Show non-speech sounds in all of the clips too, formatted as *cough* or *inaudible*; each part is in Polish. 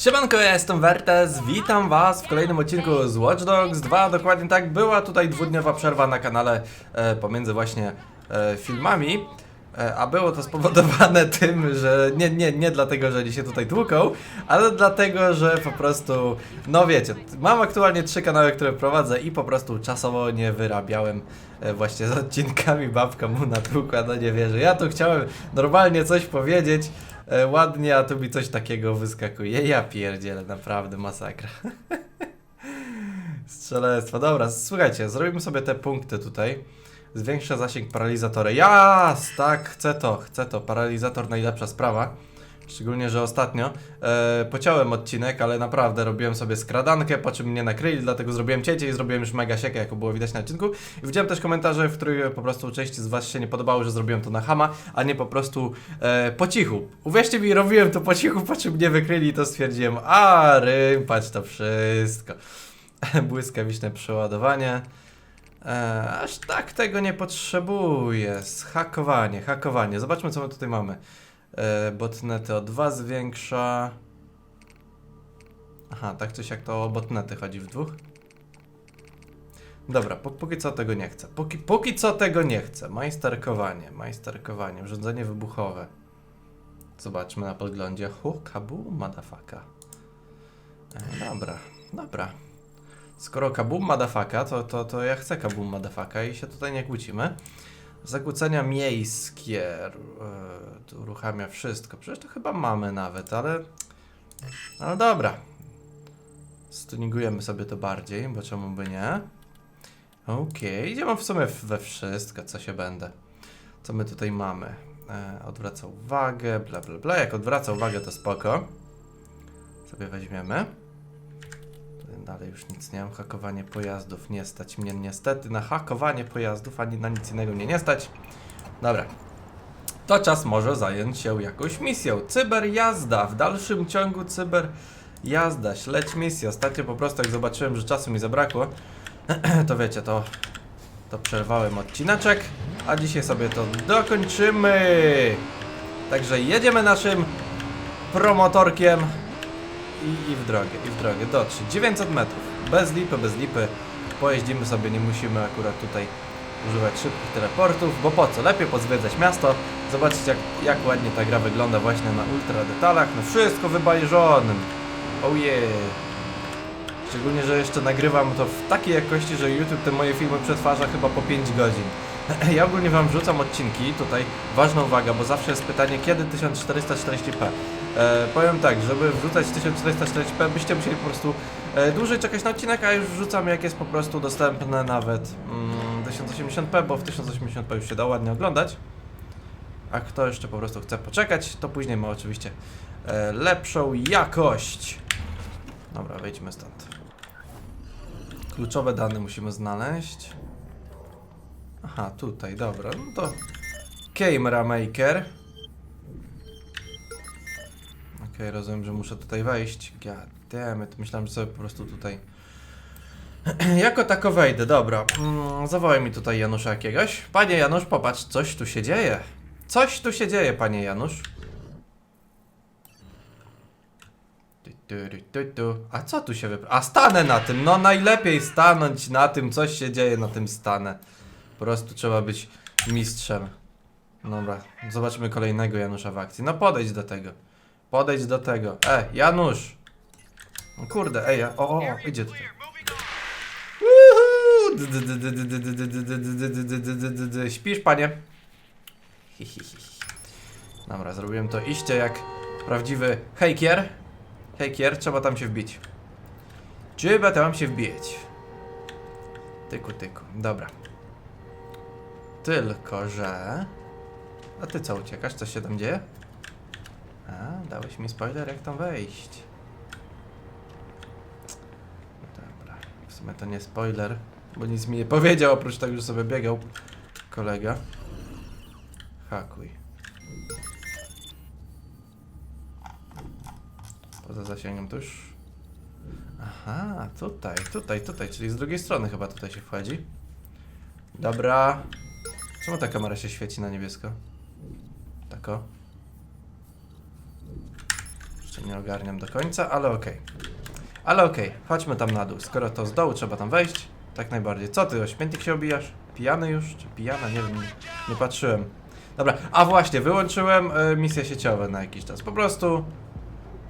Siemanko, ja jestem Wertes, witam was w kolejnym odcinku z Watch Dogs 2, dokładnie tak, była tutaj dwudniowa przerwa na kanale e, pomiędzy właśnie e, filmami, e, a było to spowodowane *laughs* tym, że nie, nie, nie dlatego, że oni się tutaj tłuką, ale dlatego, że po prostu, no wiecie, mam aktualnie trzy kanały, które prowadzę i po prostu czasowo nie wyrabiałem e, właśnie z odcinkami babka mu natłukła, no nie wierzę, ja tu chciałem normalnie coś powiedzieć, ładnie, a tu mi coś takiego wyskakuje. Ja pierdzielę, naprawdę masakra. *laughs* Strzelectwo. Dobra, słuchajcie, zrobimy sobie te punkty tutaj. Zwiększa zasięg paralizatora. Jas! Tak, chcę to, chcę to. Paralizator najlepsza sprawa. Szczególnie, że ostatnio e, pociąłem odcinek, ale naprawdę robiłem sobie skradankę, po czym mnie nakryli, dlatego zrobiłem cięcie i zrobiłem już mega siekę, jak było widać na odcinku. I widziałem też komentarze, w których po prostu części z Was się nie podobało, że zrobiłem to na hama, a nie po prostu e, po cichu. Uwierzcie mi, robiłem to po cichu, po czym mnie wykryli i to stwierdziłem, a rympać to wszystko. *laughs* Błyskawiczne przeładowanie. E, aż tak tego nie potrzebuję. Hakowanie, hakowanie. Zobaczmy, co my tutaj mamy. E, botnety o 2 zwiększa. Aha, tak coś jak to o botnety chodzi w dwóch. Dobra, pó- póki co tego nie chcę. Póki, póki co tego nie chcę. Majsterkowanie, majsterkowanie, urządzenie wybuchowe. Zobaczmy na podglądzie. Hu, kabu, madafaka. E, dobra, dobra. Skoro kabum madafaka, to, to, to ja chcę kabum madafaka i się tutaj nie kłócimy. Zakłócenia miejskie. e, Tu uruchamia wszystko. Przecież to chyba mamy nawet, ale. Ale dobra. Stuningujemy sobie to bardziej, bo czemu by nie? Okej, idziemy w sumie we wszystko, co się będę. Co my tutaj mamy? E, odwraca uwagę, bla bla bla. Jak odwraca uwagę, to spoko. Sobie weźmiemy. Dalej już nic nie mam. Hakowanie pojazdów. Nie stać mnie niestety na hakowanie pojazdów, ani na nic innego mnie nie stać. Dobra. To czas może zająć się jakąś misją. Cyberjazda. W dalszym ciągu cyberjazda. Śledź misję. Ostatnio po prostu jak zobaczyłem, że czasu mi zabrakło, *clears throat* to wiecie, to, to przerwałem odcineczek, a dzisiaj sobie to dokończymy. Także jedziemy naszym promotorkiem i, i w drogę, i w drogę, dotrzeć. 900 metrów, bez lipy, bez lipy. Pojeździmy sobie, nie musimy akurat tutaj używać szybkich teleportów, bo po co? Lepiej pozwiedzać miasto, zobaczyć jak, jak ładnie ta gra wygląda właśnie na ultra detalach, no wszystko wybajżonym. Oh yeah. Szczególnie, że jeszcze nagrywam to w takiej jakości, że YouTube te moje filmy przetwarza chyba po 5 godzin. *clears throat* Ja ogólnie wam wrzucam odcinki, tutaj ważna uwaga, bo zawsze jest pytanie, kiedy 1440p. E, powiem tak, żeby wrzucać 1440p, byście musieli po prostu e, dłużej czekać na odcinek, a już wrzucam jak jest po prostu dostępne nawet mm, 1080p, bo w 1080p już się da ładnie oglądać. A kto jeszcze po prostu chce poczekać, to później ma oczywiście e, lepszą jakość. Dobra, wejdźmy stąd. Kluczowe dane musimy znaleźć. Aha, tutaj, dobra, no to Camera Maker. Okej, rozumiem, że muszę tutaj wejść. God myślałem, że sobie po prostu tutaj *clears throat* jako tako wejdę, dobra. Mm, zawołaj mi tutaj Janusza jakiegoś. Panie Janusz, popatrz, coś tu się dzieje. Coś tu się dzieje, panie Janusz. A co tu się wypra... A stanę na tym, no najlepiej stanąć na tym, coś się dzieje na tym stanę. Po prostu trzeba być mistrzem. Dobra, zobaczmy kolejnego Janusza w akcji. No podejdź do tego. Podejdź do tego. E, Janusz! Kurde, ej, ja... o, o, o, idzie tutaj. Śpisz, panie. Dobra, zrobiłem to iście jak prawdziwy hejkier. Hejkier, trzeba tam się wbić. Trzeba tam się wbić. Tyku, tyku. Dobra. Tylko, że... A ty co, uciekasz? Co się tam dzieje? A, dałeś mi spoiler, jak tam wejść. No Dobra, w sumie to nie spoiler, bo nic mi nie powiedział, oprócz tego, że sobie biegał kolega. Hakuj. Poza zasięgiem to już... Aha, tutaj, tutaj, tutaj, czyli z drugiej strony chyba tutaj się wchodzi. Dobra. Czemu ta kamera się świeci na niebiesko? Tako? Nie ogarniam do końca, ale okej. Ale okej, chodźmy tam na dół. Skoro to z dołu trzeba tam wejść, tak najbardziej. Co ty, o śmietnik się obijasz? Pijany już? Czy pijana? Nie wiem, nie, patrzyłem. Dobra, a właśnie, wyłączyłem y, misje sieciowe na jakiś czas. Po prostu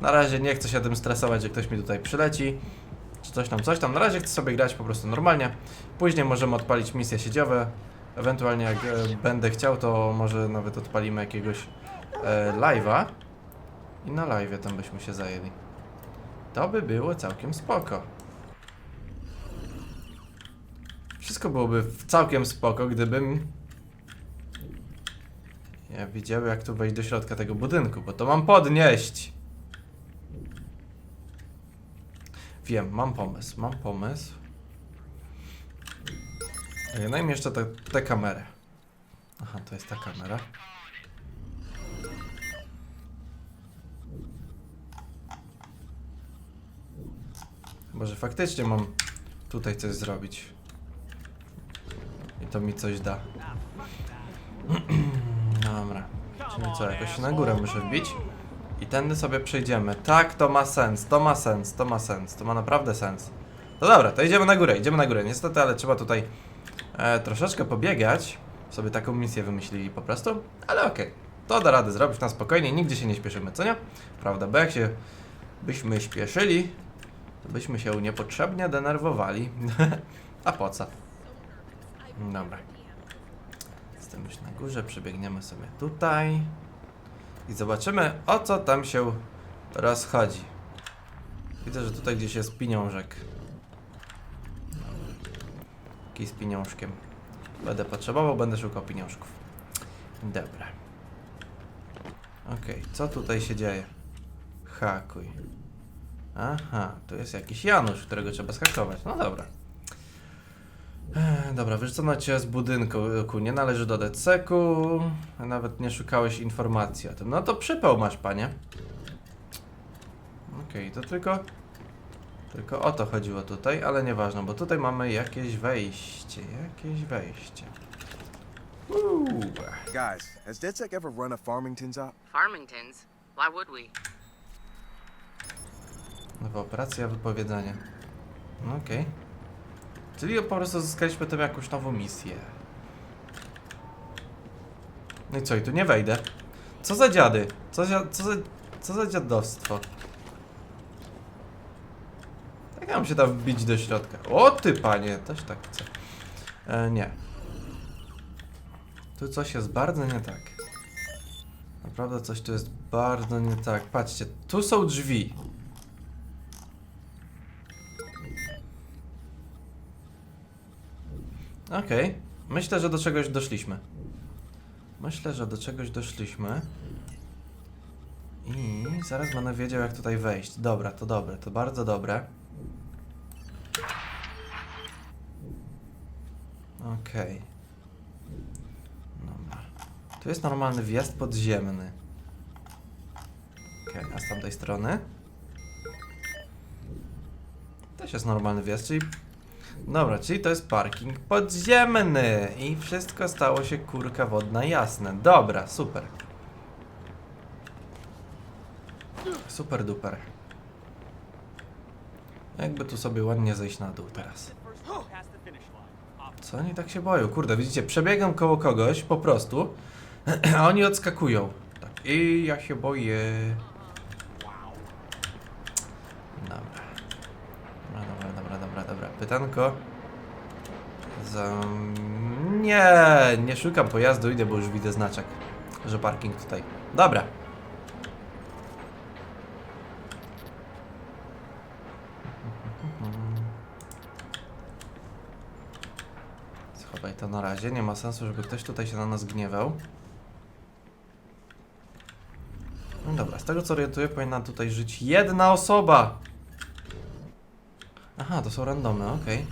na razie nie chcę się tym stresować, że ktoś mi tutaj przyleci. Czy coś tam, coś tam. Na razie chcę sobie grać po prostu normalnie. Później możemy odpalić misje sieciowe. Ewentualnie jak e, będę chciał, to może nawet odpalimy jakiegoś e, live'a. I na live'ie tam byśmy się zajęli. To by było całkiem spoko. Wszystko byłoby całkiem spoko, gdybym ja widział jak tu wejść do środka tego budynku, bo to mam podnieść. Wiem, mam pomysł, mam pomysł. Ej, Daj mi jeszcze tę kamerę. Aha, to jest ta kamera. Chyba, że faktycznie mam tutaj coś zrobić. I to mi coś da. *clears throat* Dobra. Czyli co, jakoś na górę muszę wbić. I tędy sobie przejdziemy. Tak, to ma sens, to ma sens, to ma sens, to ma naprawdę sens. No dobra, to idziemy na górę, idziemy na górę. Niestety, ale trzeba tutaj e, troszeczkę pobiegać. Sobie taką misję wymyślili po prostu. Ale okej, to da radę zrobić na spokojnie, nigdzie się nie śpieszymy, co nie? Prawda, bo jak się byśmy śpieszyli, to byśmy się niepotrzebnie denerwowali. *laughs* A po co? Dobra. Jestem już na górze, przebiegniemy sobie tutaj i zobaczymy o co tam się rozchodzi. Widzę, że tutaj gdzieś jest pieniążek. Taki z pieniążkiem. Będę potrzebował, będę szukał pieniążków. Dobra. Okej, co tutaj się dzieje? Hakuj. Aha, tu jest jakiś Janusz, którego trzeba schakować. No dobra. Dobra, wyrzucono cię z budynku, nie należy dodać seku, nawet nie szukałeś informacji o tym. No to przypał masz, panie. Okej, to tylko... Tylko o to chodziło tutaj, ale nieważne, bo tutaj mamy jakieś wejście, jakieś wejście. Uuu. Guys, has DedSec ever run a Farmington's op? Farmingtons? Why would we? Nowa operacja, wypowiedzenie. No okej. Czyli po prostu zyskaliśmy tam jakąś nową misję. No i co, i tu nie wejdę? Co za dziady? Co za, co za, co za dziadostwo? Jak ja mam się tam wbić do środka? O ty panie, też tak chcę. E, nie. Tu coś jest bardzo nie tak. Naprawdę coś tu jest bardzo nie tak. Patrzcie, tu są drzwi. Okej. Myślę, że do czegoś doszliśmy. Myślę, że do czegoś doszliśmy. I zaraz będę wiedział, jak tutaj wejść. Dobra, to dobre, to bardzo dobre. Okej. Dobra. Tu jest normalny wjazd podziemny. Okej, a z tamtej strony? Też jest normalny wjazd, czyli Dobra, czyli to jest parking podziemny i wszystko stało się kurka wodna jasne. Dobra, super. Super duper. Jakby tu sobie ładnie zejść na dół teraz. Co oni tak się boją? Kurde, widzicie, przebiegam koło kogoś po prostu, *clears throat* a oni odskakują. Tak, i ja się boję. Dobra. Dobra, dobra, dobra, dobra, dobra. Pytanko. Za... Nie, nie szukam pojazdu, idę, bo już widzę znaczek, że parking tutaj. Dobra. Schowaj to na razie, nie ma sensu, żeby ktoś tutaj się na nas gniewał. No dobra, z tego co orientuję, powinna tutaj żyć jedna osoba. To są randomy, okej.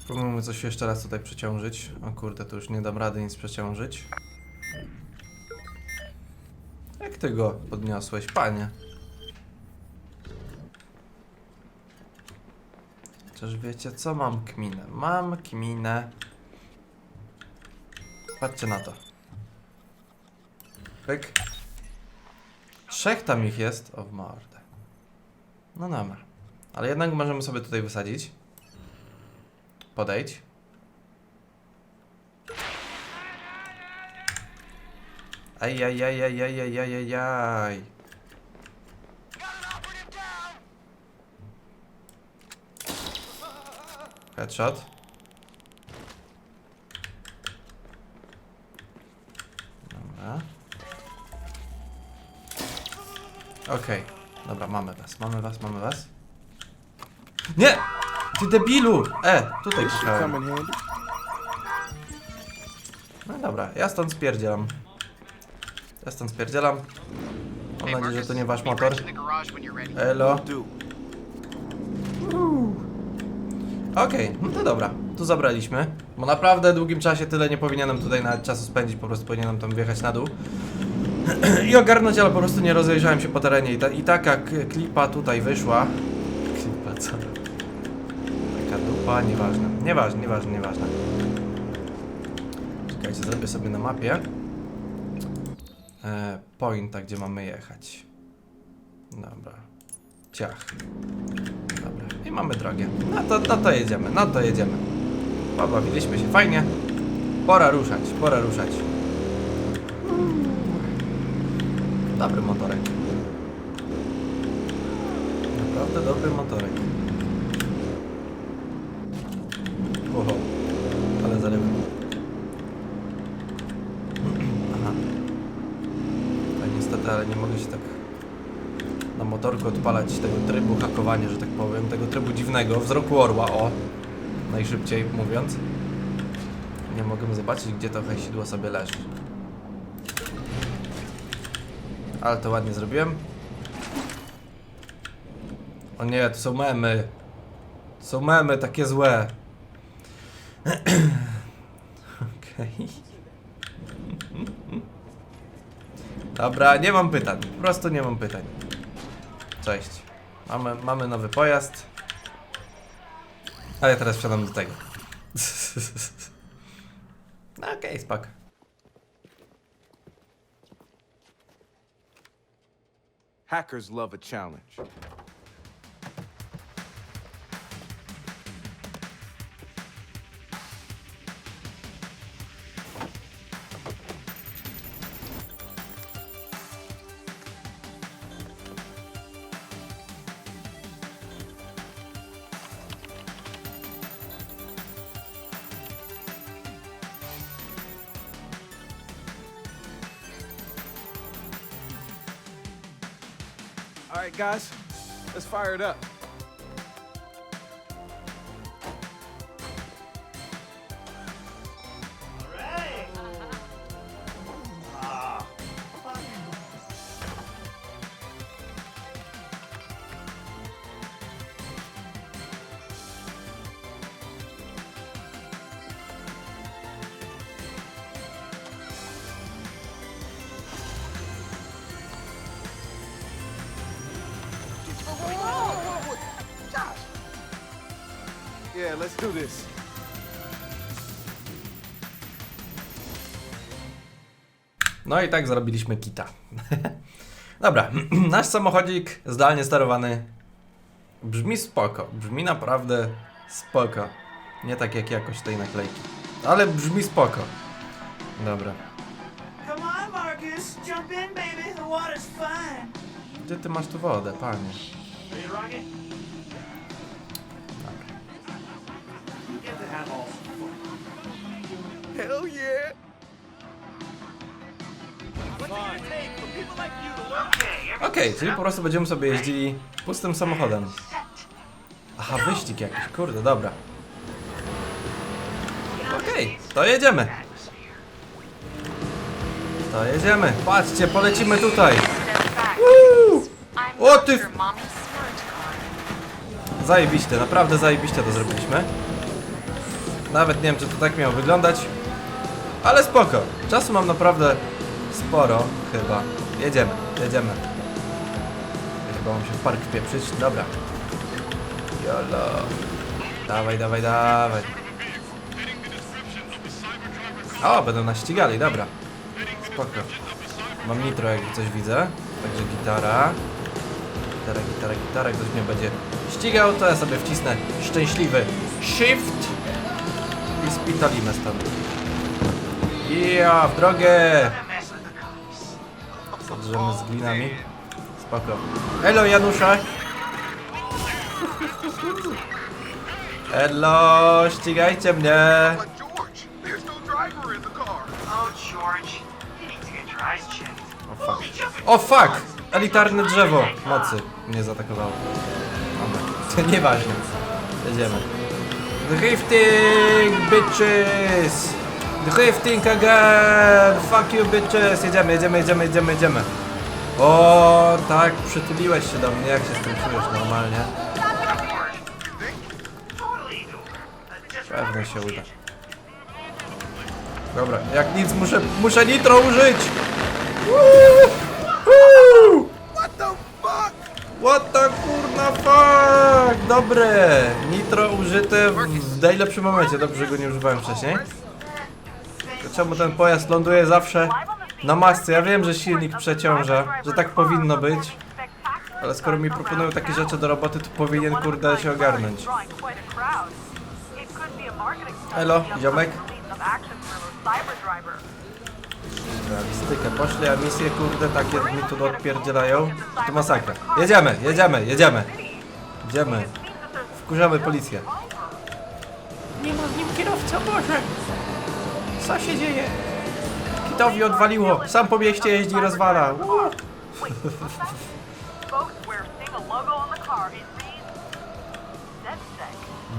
Spróbujmy coś jeszcze raz tutaj przeciążyć. O kurde, to już nie dam rady nic przeciążyć. Jak ty go podniosłeś, panie? Chociaż wiecie co? Mam kminę. Mam kminę. Patrzcie na to. Pyk. Trzech tam ich jest. O w mordę. No dobra. Ale jednak możemy sobie tutaj wysadzić. Podejdź. Ajajajajajajajajaj. Headshot. Okej. Dobra, mamy was, mamy was, mamy was. Nie! Ty debilu! E, tutaj This should come klikałem. in handy. No dobra, ja stąd spierdzielam. Ja stąd spierdzielam. Mam nadzieję, że to nie wasz motor. Elo. Do. Okej, no to dobra. Tu zabraliśmy. Bo naprawdę długim czasie tyle nie powinienem tutaj nawet czasu spędzić, po prostu powinienem tam wjechać na dół. *clears throat* I ogarnąć, ale po prostu nie rozejrzałem się po terenie. I, ta, i taka klipa tutaj wyszła. Klipa co? Taka dupa, nieważne. Nieważne, nieważne, nieważne. Czekajcie, zrobię sobie na mapie. E, pointa, gdzie mamy jechać. Dobra. Ciach. Dobra, i mamy drogę. No to, no to jedziemy, no to jedziemy. Pobawiliśmy się fajnie. Pora ruszać, pora ruszać. Dobry motorek. Naprawdę dobry motorek. Oho, ale zaryłem. Aha. A niestety, ale nie mogę się tak na motorku odpalać tego trybu hakowania, że tak powiem, tego trybu dziwnego, wzroku orła, o, najszybciej mówiąc. Nie mogę zobaczyć, gdzie to hajsidło sobie leży. Ale to ładnie zrobiłem. O nie, to są memy. To są memy takie złe. *clears throat* Okej. Dobra, nie mam pytań. Po prostu nie mam pytań. Cześć. Mamy, mamy nowy pojazd. A ja teraz wsiadam do tego. *laughs* Okej, okay, spak. Hackers love a challenge. All right, guys, let's fire it up. Yeah, let's do this. No i tak zrobiliśmy kita. *laughs* Dobra, *clears throat* nasz samochodzik zdalnie sterowany brzmi spoko, brzmi naprawdę spoko. Nie tak jak jakość tej naklejki, ale brzmi spoko. Dobra, gdzie ty masz tu wodę, panie? Get the handles. Hell yeah! Okej, czyli po prostu będziemy sobie jeździli pustym samochodem. Aha, wyścig jakiś, kurde, dobra. Okej, to jedziemy. To jedziemy. Patrzcie, polecimy tutaj. O ty... Zajebiście, naprawdę zajebiście to zrobiliśmy. Nawet nie wiem, czy to tak miało wyglądać. Ale spoko. Czasu mam naprawdę sporo, chyba. Jedziemy, jedziemy. Chyba mam się w park pieprzyć. Dobra. Jolo. Dawaj, dawaj, dawaj. O, będą nas ścigali, dobra. Spoko. Mam nitro, jak coś widzę. Także gitara. Gitara, gitara, gitara. Ktoś mnie będzie ścigał, to ja sobie wcisnę szczęśliwy shift i spitalimy stąd. Ja, w drogę! Zadrzemy z glinami. Spoko. Elo, Janusza! Elo, ścigajcie mnie! Car. Oh. O fuck. O fuck! Elitarne drzewo mocy mnie zaatakowało. To nieważne. Jedziemy. Drifting, bitches! Drifting again! Fuck you, bitches! Jedziemy, jedziemy, jedziemy, jedziemy, jedziemy. O, tak, przytuliłeś się do mnie, jak się z tym czujesz normalnie. Pewnie się uda. Dobra, jak nic muszę, muszę nitro użyć! Woo! Woo! What the kurna fuck! Dobre! Nitro użyte w, najlepszym momencie. Dobrze, że go nie używałem wcześniej. Czemu ten pojazd ląduje zawsze na masce? Ja wiem, że silnik przeciąża, że tak powinno być. Ale skoro mi proponują takie rzeczy do roboty, to powinien kurde się ogarnąć. Elo, ziomek. Realistykę poszli, a misje kurde takie mi tu odpierdzielają. To masakra. Jedziemy, jedziemy, jedziemy. Jedziemy. Wkurzamy policję. Nie ma w nim kierowca, Boże! Co się dzieje? Kitowi odwaliło. Sam po mieście jeździ i rozwala. Uuu.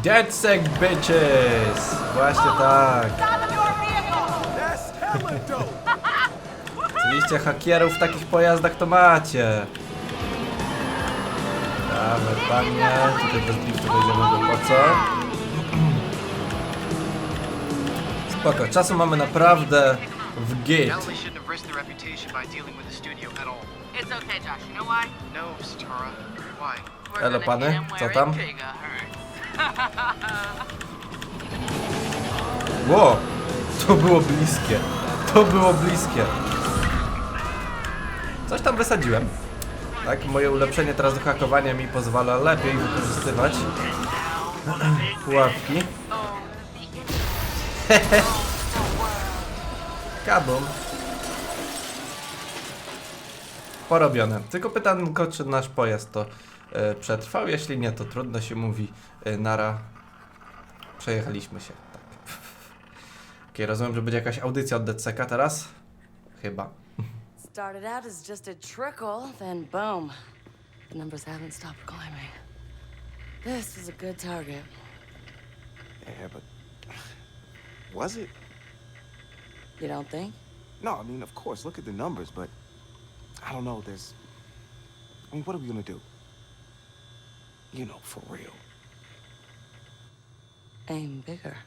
DeadSec bitches! Właśnie tak. Oczywiście hakierów w takich pojazdach to macie. Dawaj panie, tutaj bez driftu będziemy go po co? Spoko, czasu mamy naprawdę w git. It's okay, Josh. You know why? No, Satara. Why? We're Elo, gonna pany, hit him co where tam? it hurts. Ło! To było bliskie. To było bliskie. Coś tam wysadziłem. Tak, moje ulepszenie teraz do hakowania mi pozwala lepiej wykorzystywać *clears throat* pułapki. *laughs* Kabum. Porobione. Tylko pytanko, czy nasz pojazd to e, przetrwał. Jeśli nie, to trudno się mówi e, nara. Przejechaliśmy się. Tak. *laughs* Okej, rozumiem, że będzie jakaś audycja od DCK teraz? Chyba. Started out as just a trickle, then boom. The numbers haven't stopped climbing. This is a good target. Yeah, but was it? You don't think? No, I mean, of course. Look at the numbers, but I don't know. There's. I mean, what are we gonna do? You know, for real. Aim bigger.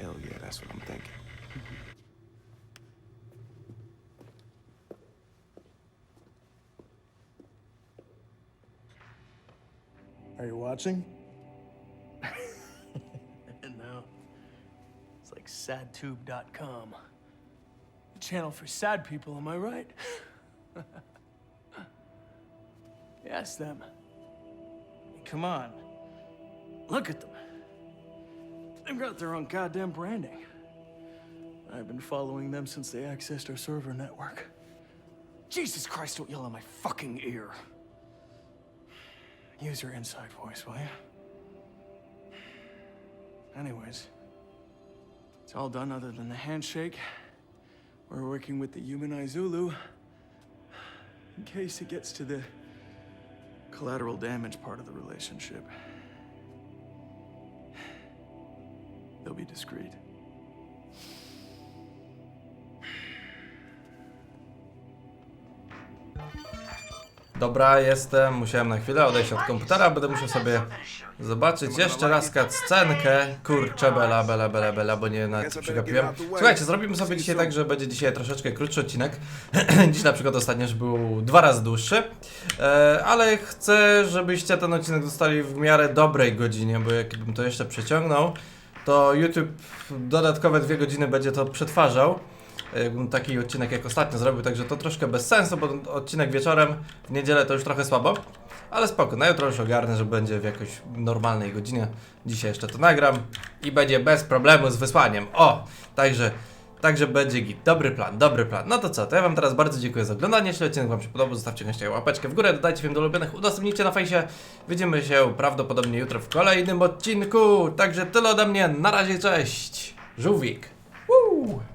Hell yeah, that's what I'm thinking. Mm-hmm. Are you watching? *laughs* no. It's like sadtube.com. A channel for sad people, am I right? *laughs* Ask them. I mean, come on. Look at them. They've got their own goddamn branding. I've been following them since they accessed our server network. Jesus Christ, don't yell in my fucking ear. Use your inside voice, will you? Anyways, it's all done other than the handshake. We're working with the human Zulu in case it gets to the collateral damage part of the relationship. They'll be discreet. Dobra, jestem. Musiałem na chwilę odejść od komputera. Będę musiał sobie zobaczyć jeszcze raz scenkę. Kurczę, bela, bela, bela, bela, bo nie nawet przegapiłem. Słuchajcie, zrobimy sobie dzisiaj tak, że będzie dzisiaj troszeczkę krótszy odcinek. *clears throat* Dziś na przykład ostatnio był dwa razy dłuższy. E, ale chcę, żebyście ten odcinek dostali w miarę dobrej godzinie, bo jakbym to jeszcze przeciągnął, to YouTube dodatkowe dwie godziny będzie to przetwarzał. Taki odcinek jak ostatnio zrobił, także to troszkę bez sensu, bo odcinek wieczorem w niedzielę to już trochę słabo. Ale spoko, na jutro już ogarnę, że będzie w jakoś normalnej godzinie. Dzisiaj jeszcze to nagram i będzie bez problemu z wysłaniem. O! Także, także będzie git. Dobry plan, dobry plan. No to co, to ja wam teraz bardzo dziękuję za oglądanie. Jeśli odcinek wam się podobał, zostawcie koniecznie łapeczkę w górę, dodajcie film do ulubionych, udostępnijcie na fejsie. Widzimy się prawdopodobnie jutro w kolejnym odcinku. Także tyle ode mnie, na razie, cześć! Żółwik! Woo!